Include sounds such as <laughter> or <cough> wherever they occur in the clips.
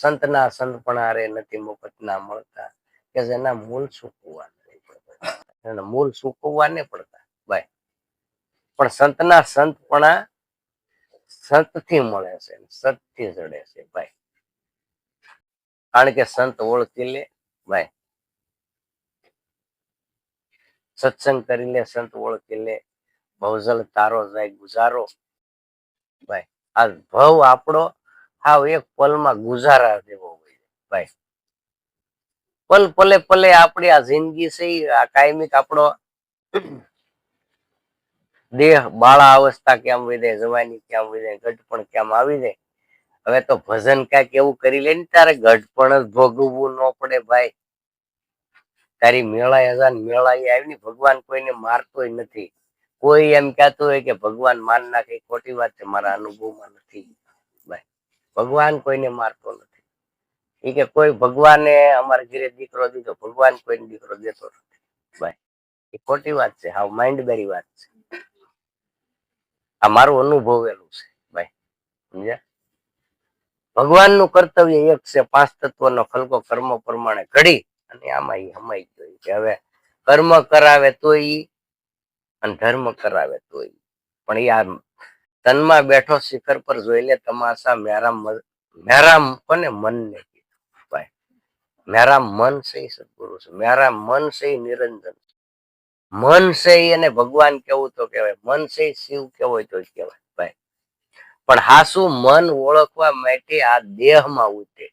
સંતના સંતપણા રે નથી મુકતના મળતા. કે જેના મૂળ સૂકવવા મૂળ સૂકવવા નહીં પડતા. ભાઈ પણ સંતના સંતપણા સંતથી મળે છે સતથી જડે છે. ભાઈ કારણ કે સંત ઓળખી લે. ભાઈ સત્સંગ કરી લે, સંત ઓળખી લે. ભવજલ તારો જાય, ગુજારો. ભાઈ આ ભવ આપણો હાવ એક પલમાં ગુજારા દેવો ભાઈ. પલ પલે પલે આપણી આ જિંદગી છે આ કાયમિક આપણો દેહ બાળા અવસ્થા કેમ જાય, જવાની કેમ જાય, ગઢપણ કેમ આવી જાય. હવે તો ભજન કાંઈક એવું કરી લે ને તારે ગઢપણ જ ભોગવવું ન પડે ભાઈ. તારી મેળા હજાર મેળા મેળાએ આવી ને ભગવાન કોઈને મારતોય નથી. કોઈ એમ કહેતું હોય કે ભગવાન માન નાખે, ખોટી વાત છે, મારા અનુભવમાં નથી. ભગવાન કોઈને મારતો નથી. એ કે કોઈ ભગવાને અમારા ઘરે દીકરો દીધો, ભગવાન કોઈને દીકરો દેતો નથી. ભાઈ એ ખોટી વાત છે, હાવ માઇન્ડ બેરી વાત છે. આ મારું અનુભવેલું છે ભાઈ સમજ્યા? ભગવાનનું કર્તવ્ય એક છે, પાંચ તત્વનો ખલકો કર્મ પ્રમાણે ઘડી અને આમાં એ હમાઈ ગયો કે હવે કર્મ કરાવે તો ઈ અને ધર્મ કરાવે તો ઈ. પણ એ આ તનમાં બેઠો શિખર પર જોઈ લે તમાશા મેરા મેરા કોને મનને કીધું? મન છે સદગુરુ છે. મેરા મન છે નિરંજન મન છે એને ભગવાન કેવું તો કહેવાય. મન છે શિવ કેવો તો કહેવાય. ભાઈ, પણ હાસુ મન ઓળખવા માટે આ દેહમાં ઉતરે.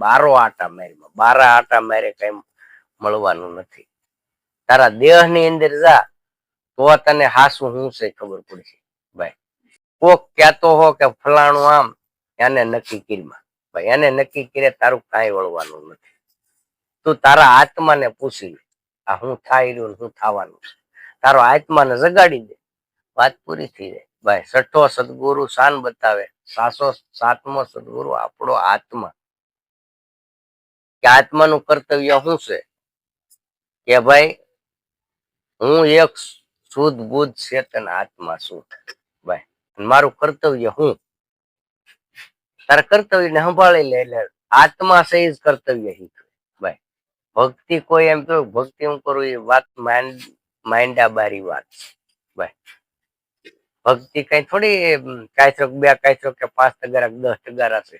બારો આટા મારીમાં બારા આટા મારે કઈ મળવાનું નથી. તારા દેહની અંદર જા, તો તને હાસુ શું છે ખબર પડશે. ભાઈ કોક કહેતો હો કે ફલાણું આમ, એને નક્કી કરીમાં ભાઈ, એને નક્કી કરે તારું કાંઈ વળવાનું નથી. તું તારા આત્માને પૂછી લે, આ હું થાય રહ્યું હું થવાનું છે. તારો આત્માને જગાડી દે. વાત પૂરી થઈ જાય. ભાઈ, છઠ્ઠો સદગુરુ શાન બતાવે. સાસો સાતમો સદગુરુ આપણો આત્મા. કે આત્માનું કર્તવ્ય શું છે? કે ભાઈ, હું એક શુદ્ધ બુદ્ધ ચેતન આત્મા છું. અને મારું કર્તવ્ય હું? તારા કર્તવ્યને સંભાળી લે એટલે આત્મા જ કર્તવ્ય ભાઈ, ભક્તિ કોઈ એમ કહ્યું ભક્તિ હું કરું એ વાત માઇન્ડ માઇન્ડા બારી વાત. ભાઈ, ભક્તિ કઈ થોડી કાંઈ બે કાંઈ કે પાંચ ટકા દસ ટકા છે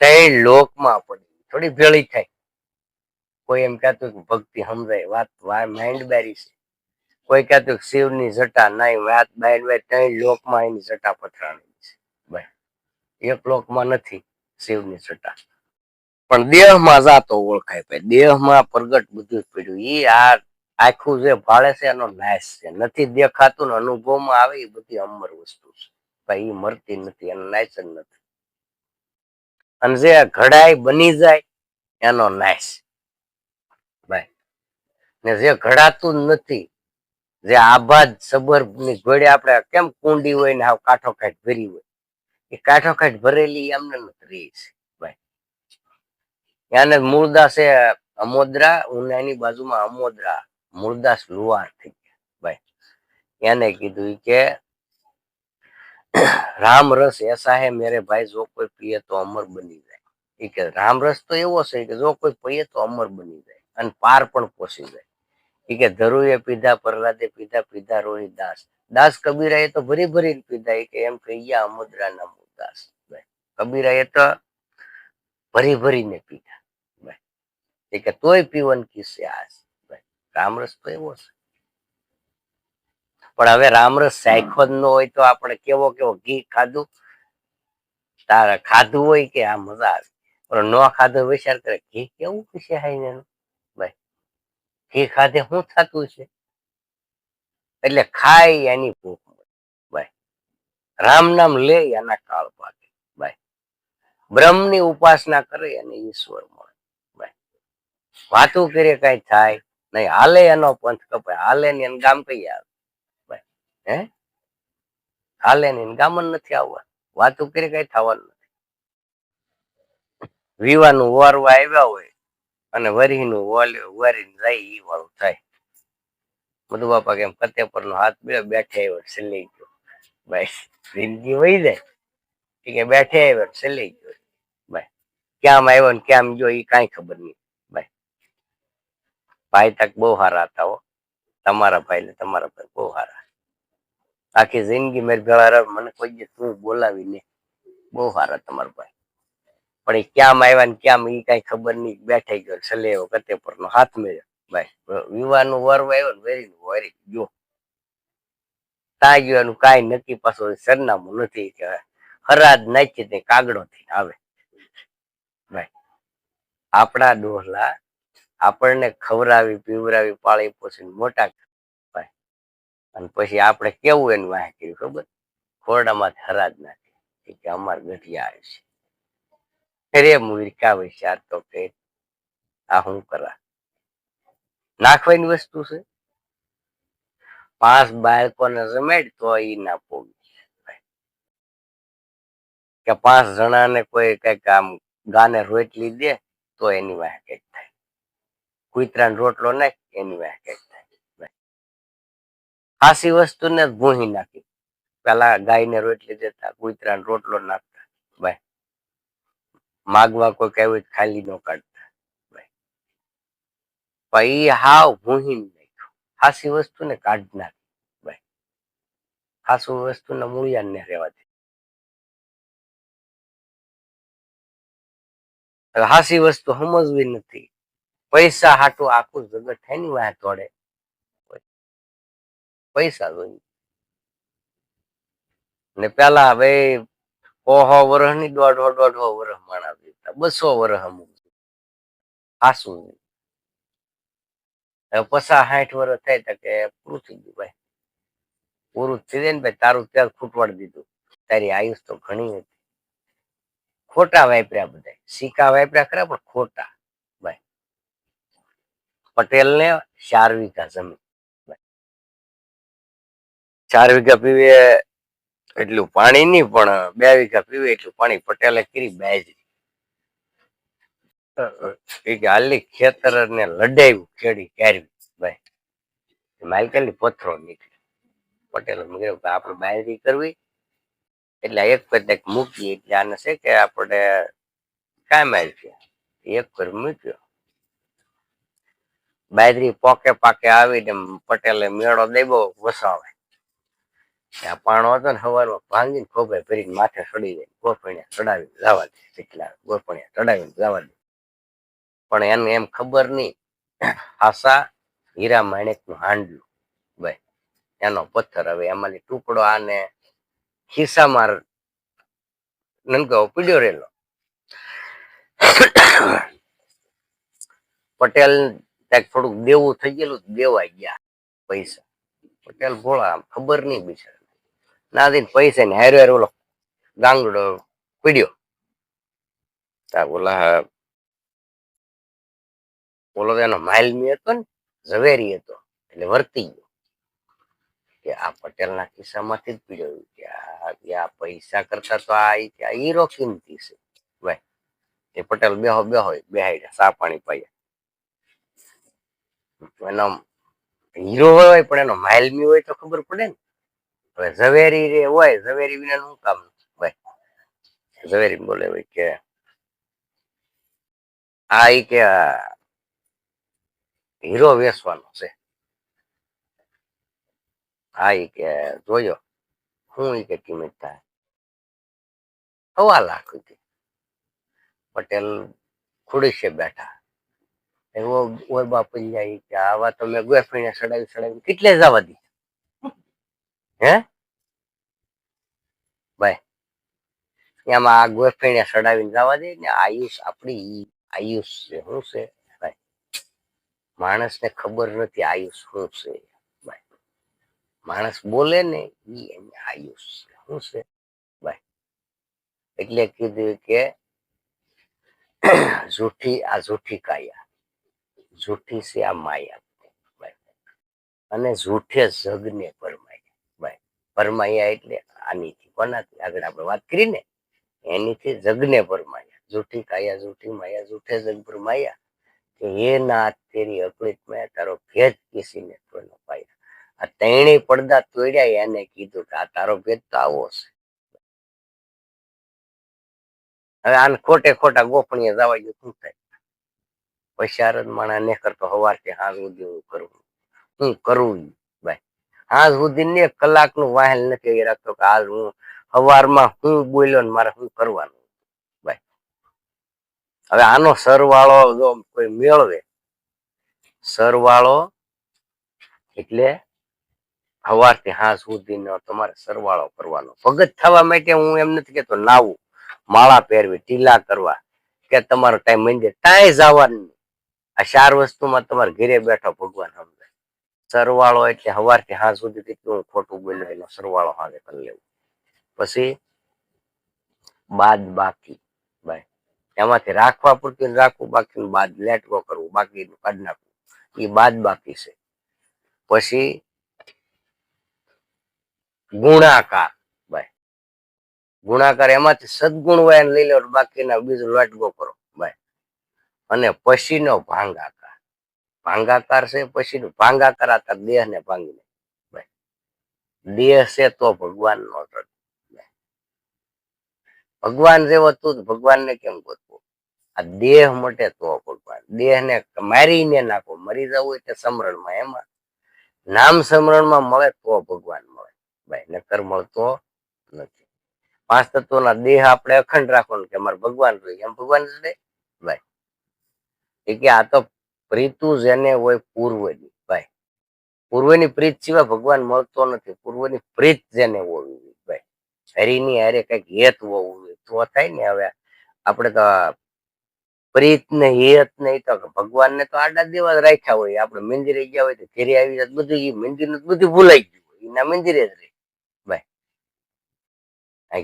ત્રણ લોકમાં પડી. થોડી ભેળી થાય. કોઈ એમ કહેતું ભક્તિ સમજાય. વાત માઇન્ડ બારી છે. કોઈ કહેતું શિવની જટા નહીં, વાત બાય બારી ત્રણ લોકમાં એની જટા પથરાણી છે. ભાઈ એક લોકમાં નથી શિવની જટા. પણ દેહમાં જાતો ઓળખાય ભાઈ, દેહમાં પ્રગટ બધું પડ્યું. ઈ આ આખું જે ભાળે છે એનો નાશ છે. નથી દેખાતું ને અનુભવમાં આવે એ બધી અમર વસ્તુ છે. ભાઈ, ઈ મરતી નથી, એનો નાશ જ નથી. અને જે ઘડાય બની જાય, એનો નાશ. ભાઈ ને જે ઘડાતું જ નથી જે આભાદ સબરની ઘોડે આપણે કેમ કુંડી હોય ને હાવ કાઠો કાઠ ભરી હોય? એ કાઠો કાઠ ભરેલી નથી રહી છે એને મૂળદાસ એ અમોદરા, ઉનાની બાજુમાં અમોદરા મૂળદાસ લુવાર થઈ ગયા, ભાઈ. એને કીધું કે, રામ રસ એસા હે મેરે ભાઈ જો કોઈ પીએ તો અમર બની જાય. એ કે રામ રસ તો એવો છે કે જો કોઈ પીએ તો અમર બની જાય અને પાર પણ પોસી જાય. ઈ કે ધરુએ પીધા, પ્રહલાદે પીધા પીધા રોહિત દાસ. દાસ કબીરા એ તો ભરી ભરીને પીધા કે એમ કહી ગયા અમુદ્રાના દાસ. ભાઈ કબીરા એ તો ભરી ભરીને પીધા. એ કે તોય પીવન કિસ્સે આસ રામરસ તો એવો છે. પણ હવે રામરસ સાયખોદ નો હોય તો આપણે કેવો કેવો ઘી ખાધું? તારે ખાધું હોય કે આ મજા આવે? ન ખાધો વિચાર કરે, ઘી કેવું છે હાઈને એનું ઘી ખાધે શું થતું છે? એટલે ખાય એની ભૂખ. મળે રામ નામ લે એના કાળ પાકે. ભાઈ બ્રહ્મની ઉપાસના કરે અને ઈશ્વર મળે. ભાઈ વાતું કરે કઈ થાય નહીં. હાલે એનો પંથ કપાય. હાલે ને એને ગામ કઈ આવે? ભાઈ હે? હાલે ને ગામ નથી આવવા. વાતું કરી કઈ થવાનું નથી. વિવાનું વારવા આવ્યા હોય અને વરીનું વોલ, વરીને જાય ઈ વાળું થાય. બધું બાપા કેમ ફતેપર નો હાથ બે, બેઠે આવ્યો છેલ્લી ગયો. ભાઈ, જિંદગી વહી જાય. ઈ કે બેઠે આવ્યો છેલ્લી ગયો. ભાઈ ક્યાં આવ્યો ને ક્યાં ગયો એ કાંઈ ખબર નહીં. ભાઈ ભાઈ તક બહુ સારા હતા હો. તમારા ભાઈ ને તમારા ભાઈ બહુ સારા આખી જિંદગી મેં ભેળા રહ્યા મને કોઈ દિવસ તું બોલાવી ને બહુ સારા તમારા ભાઈ. પણ એ ક્યાં આવ્યા ને ક્યાં એ કઈ ખબર નહીં. બેઠાઈ ગયો એવો કતે પર નો હાથ મેળ્યો. ભાઈ વિવાહનું વર આવ્યો ને વેરી વરી ગયો તા ગયો એનું કાંઈ નક્કી પાછું સરનામું નથી કે હરાજ નાખી તે કાગડો થી આવે. ભાઈ, આપણા ડોહલા આપણને ખવડાવી પીવરાવી પાળી પોષીને મોટા ભાઈ, અને પછી આપણે કેવું એનું વાહ કર્યું ખબર? ખોરડામાંથી હરાજ નાખી. કે અમાર ગઠિયા આવે છે. અરે મુવીર કા વિચાર તો કે આ હું કરા. નાખવાની વસ્તુ છે. પાંચ બાળકોને જમેડ તો એ ના પોગી કે પાંચ જણાને કોઈ કંઈક આમ ગાને રોટલી દે તો એની વાહ કંઈક થાય. કુતરાને રોટલો નાખ, એની વાહ કંઈક થાય. ખાસી વસ્તુને ભૂહી નાખી. પેલા ગાયને રોટલી દેતા, કુતરાને રોટલો ભાઈ માગવા કોઈ કહેવું ખાલી ન કાઢતા. ભાઈ. હાવ ભૂહી નાખ્યું. ખાસી વસ્તુને કાઢ નાખી ભાઈ. ખાસું વસ્તુને મૂળિયા ને રહેવા હાસી વસ્તુ સમજવી નથી. પૈસા હાટું આખું જગત એની વાહ તોડે. પૈસા જોઈએ ને પેલા હવે ઓહો વર્ષની દોઢો દોઢો વર્ષ માણા દીધા. બસો વર્ષ અમુક. હાસું પચાસ, સાઠ વર્ષ થાય તો કે પૂરું ગયું ભાઈ. પૂરું થઈ જાય ને ભાઈ. તારું ત્યાં ખૂટવાડી દીધું. તારી આયુષ તો ઘણી હતી. ખોટા વાપર્યા બધા સિક્કા વાપર્યા ખરા, પણ ખોટા. ભાઈ. પટેલ ને ચાર વીઘા જમીન. ચાર વીઘા પીવે એટલું પાણી નહીં, પણ બે વીઘા પીવે એટલું પાણી પટેલે કરી બાજરી. કે હાલી ખેતર ને લડાયું ખેડી કેરવી ભાઈ. માલકાલી પથ્થરો નીકળે પટેલ આપણે બાજરી કરવી. એટલે એક પતક મૂકીએ, એટલે આને છે કે આપણે કામ આવી એક પર મૂક્યો. બાજરી પોકે પાકે આવીને પટેલે મેળો દેવો વસાવે. આ પાણો હતો ને સવારમાં ભાંગીને ખોબે ભરીને માથે ચડી જાય. ગોપણિયા ચડાવીને જવા દે કેટલા ગોફણિયા ચડાવીને જવા દે. પણ એને એમ ખબર નહીં આશા હીરા માણેકનું હાંડલું. ભાઈ એનો પથ્થર હવે એમાંથી ટુકડો આને ખિસ્સામાં નનકો પીડ્યો રહેલો. પટેલ ક્યાંક થોડુંક દેવું થઈ ગયેલું દેવાઈ ગયા પૈસા. પટેલ ભોળા ખબર નહીં બિચારા ના દઈને પૈસા ને હારે હારે ઓલો ગાંગડો પીડ્યો. તા ઓલા ઓલો એનો માલમી હતો ને, ઝવેરી હતો, એટલે વર્તી ગયો. કે આ પટેલના ખિસ્સામાંથી જ પીડ્યો. કે આ પૈસા કરતા તો આ હીરો કિંમતી છે. ભાઈ, એ પટેલ બેહો બેહો બેહાડ્યા સા પાણી પાયા. એનો હીરો હોય, પણ એનો માલમી હોય તો ખબર પડે ને. હવે ઝવેરી રે હોય, ઝવેરી વિના શું કામ ભાઈ ઝવેરી બોલે ભાઈ કે, આ ઈ કે આ હીરો વેસવાનો છે. હા ઈ કે જોયો, હું ઈ કે કિંમત થાય. સવા લાખ હતી પટેલ ખુડીશે બેઠા. એવો ઓર બાપુ જાય કે આવા તમે ગોફીને સડાવી સડાવી કેટલે જવા દી? ભાઈ, એમાં આ ગોફીને સડાવીને જવા દે ને આયુષ આપણી આયુષ છે, શું છે? ભાઈ, માણસને ખબર નથી આયુષ શું છે. ભાઈ, માણસ બોલે ને ઈ એની આયુષ છે, શું છે? ભાઈ, એટલે કીધું કે <clears throat> જૂઠી, આ જૂઠી કાયા, જૂઠી છે આ માયા. અને જૂઠે જગને પરમાયા. પરમાયા એટલે આનીથી કોનાથી આગળ આપણે વાત કરીને એનીથી જગને પરમાયા જૂઠી કાયા, જૂઠી માયા, જૂઠે જગ પરમાયા કે હે નાથ તેરી અકળિત મેં તારો ભેદ કિસીને તો પાયા. આ ત્રણેય પડદા તોડ્યા, એને કીધું કે આ તારો ભેદ તો આવો છે. હવે આને ખોટે ખોટા ગોપણીએ જવા ગયું શું થાય? પૈસા માણા ને કરતો હવારથી હાલ સુધી હું કરું હાલ સુધી ને કલાકનું વાહેલ નથી રાખતો કે આજ હું સવારમાં હું બોલ્યો ને મારે શું કરવાનું. ભાઈ હવે આનો સરવાળો જો કોઈ મેળવે, સરવાળો એટલે સવારથી હા સુધીનો તમારે સરવાળો કરવાનો. ભગત થવા માટે હું એમ નથી કેતો નાવું, માળા પહેરવી ટીલા કરવા, કે તમારો ટાઈમ મંદિર કાંઈ જવાનું આ ચાર વસ્તુમાં તમારે ઘરે બેઠો ભગવાન સમજે. સરવાળો એટલે સવારથી હાથ સુધી કેટલું ખોટું બોલ્યો એનો સરવાળો હાથે કરી લેવું. પછી બાદ બાકી. ભાઈ એમાંથી રાખવા પૂરતું રાખવું બાકી બાદ લેટકો કરવું બાકી કાઢી નાખવું. એ બાદ બાકી છે. પછી ગુણાકાર. ભાઈ ગુણાકાર એમાંથી સદગુણ હોય એને લઈ લો, બાકીના બીજું લેટ ગો કરો. ભાઈ અને પછીનો ભાંગાકાર. ભાંગાકાર છે પછી ભાંગાકાર હતા દેહ ને ભાંગીને. દેહ છે તો ભગવાન નો ભગવાન જેવો તું ભગવાન ને કેમ ગોતવો? આ દેહ મટે તો ભગવાન. દેહ ને મારીને નાખો. મરી જવું હોય તો સમરણમાં એમાં. નામ સમરણમાં મળે તો ભગવાન મળે. ભાઈ નકર મળતો નથી. પાંચ તત્વોના દેહ આપણે અખંડ રાખવાનું કે અમારે ભગવાન જોઈએ. એમ ભગવાન છે ભાઈ એ કે આ તો પ્રીતુ જેને હોય પૂર્વની, ભાઈ. પૂર્વની પ્રીત સિવાય ભગવાન મળતો નથી. પૂર્વની પ્રીત જેને હોવી જોઈએ, ભાઈ. હરિની હારે કંઈક હેત હોવું જોઈએ. તો થાય ને હવે આપણે તો પ્રીત ને હેત ને તો ભગવાન ને તો આડા દેવા રાખ્યા હોય. આપણે મંદિરે ગયા હોય તો ઘેરે આવી જાય બધું એ મંદિરનું બધું ભૂલાઈ ગયું હોય. એના મંદિરે જ રહે, ભાઈ.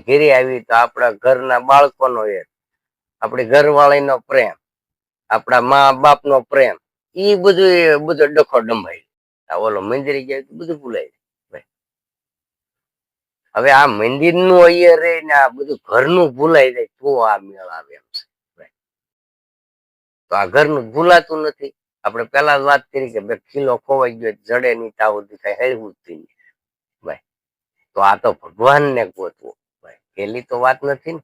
ઘેરે આવી તો આપણા ઘરના બાળકોનો હેત આપણી ઘરવાળીનો પ્રેમ. આપણા મા બાપનો પ્રેમ એ બધું બધો ડખો ડંભાઈ આ ઓલો મંદિર ગયા બધું ભૂલાય હવે આ મંદિરનું અહીંયા રે ને આ બધું ઘરનું ભૂલાઈ જાય તો આ મેળ આવે એમ છે. તો આ ઘરનું ભૂલાતું નથી. આપણે પેલા જ વાત કરી કે ભાઈ ખીલો ખોવાઈ ગયો જડે નહીં તાવ કઈ હેરવું જ નહીં ભાઈ. તો આ તો ભગવાન ને ગોતવો. ભાઈ પેલી તો વાત નથી ને.